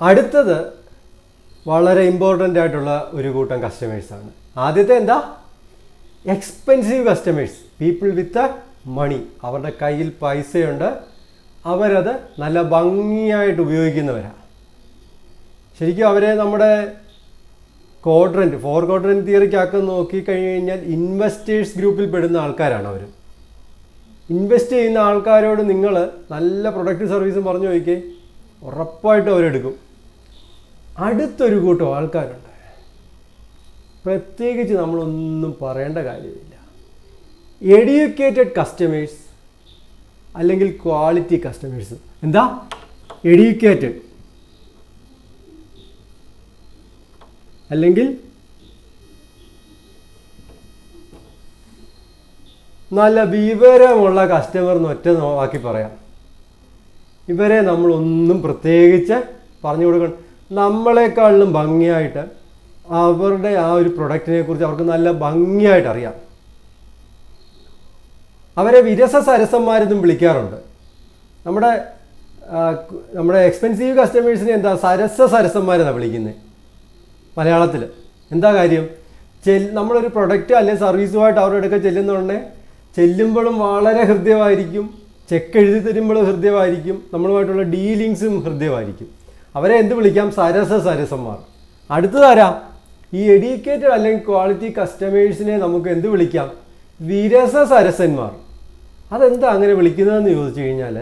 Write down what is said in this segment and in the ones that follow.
അടുത്തത് വളരെ ഇമ്പോർട്ടന്റ് ആയിട്ടുള്ള ഒരു കൂട്ടം കസ്റ്റമേഴ്സാണ് ആദ്യത്തെ എന്താ? Expensive customers people with money അവരുടെ കയ്യിൽ പൈസയുണ്ട്. അവരത് നല്ല ഭംഗിയായിട്ട് ഉപയോഗിക്കുന്നവരാണ് ശരിക്കും അവരെ നമ്മുടെ ക്വാഡ്രന്റ് ഫോർ ക്വാഡ്രന്റ് തിയറിക്കൊക്കെ നോക്കി കഴിഞ്ഞ് കഴിഞ്ഞാൽ ഇൻവെസ്റ്റേഴ്സ് ഗ്രൂപ്പിൽ പെടുന്ന ആൾക്കാരാണ് അവർ ഇൻവെസ്റ്റ് ചെയ്യുന്ന ആൾക്കാരോട് നിങ്ങൾ നല്ല പ്രൊഡക്റ്റ് സർവീസും പറഞ്ഞു നോക്കി ഉറപ്പായിട്ടും അവരെടുക്കും. അടുത്തൊരു കൂട്ടം ആൾക്കാരുണ്ട്. പ്രത്യേകിച്ച് നമ്മളൊന്നും പറയേണ്ട കാര്യമില്ല. എഡ്യൂക്കേറ്റഡ് കസ്റ്റമേഴ്സ് അല്ലെങ്കിൽ ക്വാളിറ്റി കസ്റ്റമേഴ്സ് എന്താ? എഡ്യൂക്കേറ്റഡ് അല്ലെങ്കിൽ നല്ല വിവരമുള്ള കസ്റ്റമർ എന്ന് ഒറ്റ വാക്കി പറയാം. ഇവരെ നമ്മളൊന്നും പ്രത്യേകിച്ച് പറഞ്ഞു കൊടുക്കണം നമ്മളെക്കാളിലും ഭംഗിയായിട്ട് അവരുടെ ആ ഒരു പ്രൊഡക്റ്റിനെ കുറിച്ച് അവർക്ക് നല്ല ഭംഗിയായിട്ട് അറിയാം. അവരെ വിരസ സരസന്മാരെന്നും വിളിക്കാറുണ്ട്. നമ്മുടെ നമ്മുടെ എക്സ്പെൻസീവ് കസ്റ്റമേഴ്സിനെ എന്താ സരസ സരസന്മാരെന്നാണ് വിളിക്കുന്നത് മലയാളത്തിൽ എന്താ കാര്യം? ചെൽ നമ്മളൊരു പ്രൊഡക്റ്റ് അല്ലെങ്കിൽ സർവീസുമായിട്ട് അവരുടെ അടുക്ക ചെല്ലുന്നുണ്ടെ ചെല്ലുമ്പോഴും വളരെ ഹൃദ്യമായിരിക്കും. ചെക്ക് എഴുതി തരുമ്പോഴും ഹൃദ്യമായിരിക്കും. നമ്മളുമായിട്ടുള്ള ഡീലിങ്സും ഹൃദ്യമായിരിക്കും. അവരെ എന്ത് വിളിക്കാം? സരസ സരസന്മാർ അടുത്തതാരാ ഈ എഡ്യൂക്കേറ്റഡ് അല്ലെങ്കിൽ ക്വാളിറ്റി കസ്റ്റമേഴ്സിനെ നമുക്ക് എന്ത് വിളിക്കാം? വിരസ സരസന്മാർ അതെന്താ അങ്ങനെ വിളിക്കുന്നതെന്ന് ചോദിച്ചു കഴിഞ്ഞാൽ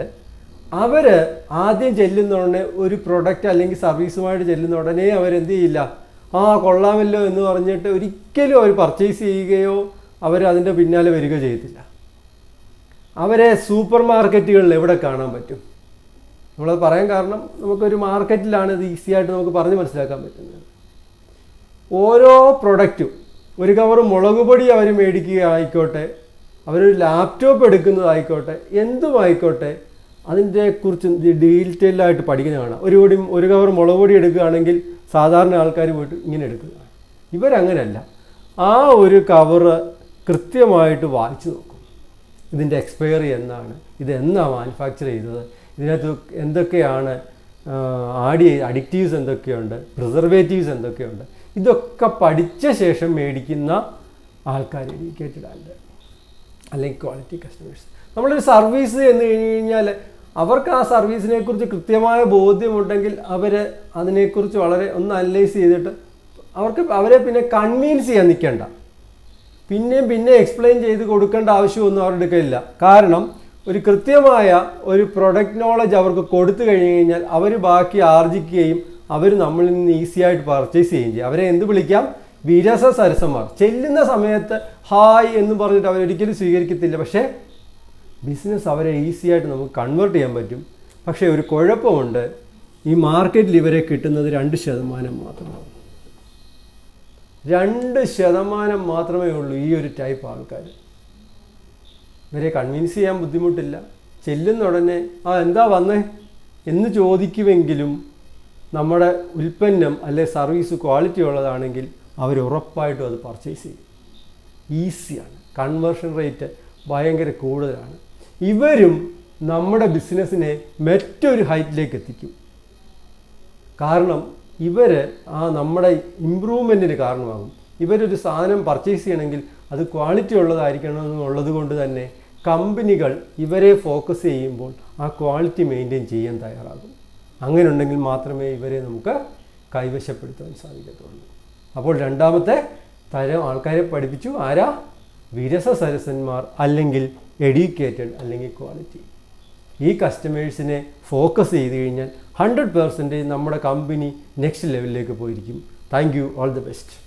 അവർ ആദ്യം ചെല്ലുന്ന ഉടനെ ഒരു പ്രൊഡക്റ്റ് അല്ലെങ്കിൽ സർവീസുമായിട്ട് ചെല്ലുന്ന ഉടനെ അവരെന്ത് ചെയ്യില്ല? ആ കൊള്ളാമല്ലോ എന്ന് പറഞ്ഞിട്ട് ഒരിക്കലും അവർ പർച്ചേസ് ചെയ്യുകയോ അവർ അതിന്റെ പിന്നാലെ വരികയോ ചെയ്യത്തില്ല. അവരെ സൂപ്പർ മാർക്കറ്റുകളിൽ എവിടെ കാണാൻ പറ്റും? നമ്മളത് പറയാൻ കാരണം നമുക്കൊരു മാർക്കറ്റിലാണ് ഇത് ഈസി ആയിട്ട് നമുക്ക് പറഞ്ഞ് മനസ്സിലാക്കാൻ പറ്റുന്നത്. ഓരോ പ്രൊഡക്റ്റും ഒരു കവർ മുളക് പൊടി അവർ മേടിക്കുക ആയിക്കോട്ടെ അവരൊരു ലാപ്ടോപ്പ് എടുക്കുന്നതായിക്കോട്ടെ എന്തുമായിക്കോട്ടെ അതിന്റെ കുറിച്ച് ഡീറ്റെയിലായിട്ട് പഠിക്കുന്ന കാണാം. ഒരു പൊടി ഒരു കവർ മുളക് പൊടി എടുക്കുകയാണെങ്കിൽ സാധാരണ ആൾക്കാർ പോയിട്ട് ഇങ്ങനെ എടുക്കുക ഇവരങ്ങനെയല്ല. ആ ഒരു കവറ് കൃത്യമായിട്ട് വായിച്ചു നോക്കും. ഇതിന്റെ എക്സ്പയറി എന്നാണ് ഇത് എന്നാണ് മാനുഫാക്ചർ ചെയ്തത് ഇതിനകത്ത് എന്തൊക്കെയാണ് ആഡി അഡിക്റ്റീവ്സ് എന്തൊക്കെയുണ്ട് പ്രിസർവേറ്റീവ്സ് എന്തൊക്കെയുണ്ട് ഇതൊക്കെ പഠിച്ച ശേഷം മേടിക്കുന്ന ആൾക്കാർ എഡ്യൂക്കേറ്റഡ് ആൻഡ് അല്ലെങ്കിൽ ക്വാളിറ്റി കസ്റ്റമേഴ്സ് നമ്മളൊരു സർവീസ് എന്ന് കഴിഞ്ഞ് കഴിഞ്ഞാൽ അവർക്ക് ആ സർവീസിനെക്കുറിച്ച് കൃത്യമായ ബോധ്യമുണ്ടെങ്കിൽ അവർ അതിനെക്കുറിച്ച് വളരെ ഒന്ന് അനലൈസ് ചെയ്തിട്ട് അവർക്ക് അവരെ പിന്നെ കൺവീൻസ് ചെയ്യാൻ നിൽക്കേണ്ട. പിന്നെയും പിന്നെ എക്സ്പ്ലെയിൻ ചെയ്ത് കൊടുക്കേണ്ട ആവശ്യമൊന്നും അവരുടെ കയ്യിലില്ല കാരണം ഒരു കൃത്യമായ ഒരു പ്രൊഡക്റ്റ് നോളജ് അവർക്ക് കൊടുത്തു കഴിഞ്ഞു കഴിഞ്ഞാൽ അവർ ബാക്കി ആർജിക്കുകയും അവർ നമ്മളിൽ നിന്ന് ഈസി ആയിട്ട് പർച്ചേസ് ചെയ്യുകയും ചെയ്യും. അവരെ എന്ത് വിളിക്കാം? വിരസ സരസന്മാർ. ചെല്ലുന്ന സമയത്ത് ഹായ് എന്ന് പറഞ്ഞിട്ട് അവരൊരിക്കലും സ്വീകരിക്കത്തില്ല. പക്ഷേ ബിസിനസ് അവരെ ഈസി ആയിട്ട് നമുക്ക് കൺവേർട്ട് ചെയ്യാൻ പറ്റും. പക്ഷേ ഒരു കുഴപ്പമുണ്ട്. ഈ മാർക്കറ്റിൽ ഇവരെ കിട്ടുന്നത് രണ്ട് ശതമാനം മാത്രമാണ്. രണ്ട് ശതമാനം മാത്രമേ ഉള്ളൂ ഈ ഒരു ടൈപ്പ് ആൾക്കാർ ഇവരെ കൺവിൻസ് ചെയ്യാൻ ബുദ്ധിമുട്ടില്ല. ചെല്ലുന്ന ഉടനെ ആ എന്താ വന്നേ? എന്ന് ചോദിക്കുമെങ്കിലും നമ്മുടെ ഉൽപ്പന്നം അല്ലെ സർവീസ് ക്വാളിറ്റി ഉള്ളതാണെങ്കിൽ അവർ ഉറപ്പായിട്ടും അത് പർച്ചേസ് ചെയ്യും. ഈസിയാണ് കൺവേർഷൻ റേറ്റ് ഭയങ്കര കൂടുതലാണ്. ഇവരും നമ്മുടെ ബിസിനസ്സിനെ മറ്റൊരു ഹൈറ്റിലേക്ക് എത്തിക്കും. കാരണം ഇവർ ആ നമ്മുടെ ഇമ്പ്രൂവ്മെന്റിന് കാരണമാകും. ഇവരൊരു സാധനം പർച്ചേസ് ചെയ്യണമെങ്കിൽ അത് ക്വാളിറ്റി ഉള്ളതായിരിക്കണം എന്നുള്ളത് കൊണ്ട് തന്നെ കമ്പനികൾ ഇവരെ ഫോക്കസ് ചെയ്യുമ്പോൾ ആ ക്വാളിറ്റി മെയിന്റെയിൻ ചെയ്യാൻ തയ്യാറാകും. അങ്ങനെ ഉണ്ടെങ്കിൽ മാത്രമേ ഇവരെ നമുക്ക് കൈവശപ്പെടുത്താൻ സാധിക്കത്തുള്ളൂ. അപ്പോൾ രണ്ടാമത്തെ തരം ആൾക്കാരെ പഠിപ്പിച്ചു ആരാ? വിരസ സരസന്മാർ അല്ലെങ്കിൽ എഡ്യൂക്കേറ്റഡ് അല്ലെങ്കിൽ ക്വാളിറ്റി ഈ കസ്റ്റമേഴ്സിനെ ഫോക്കസ് ചെയ്ത് കഴിഞ്ഞാൽ ഹൺഡ്രഡ് പേഴ്സന്റേജ് നമ്മുടെ കമ്പനി നെക്സ്റ്റ് ലെവലിലേക്ക് പോയിരിക്കും. Thank you all the best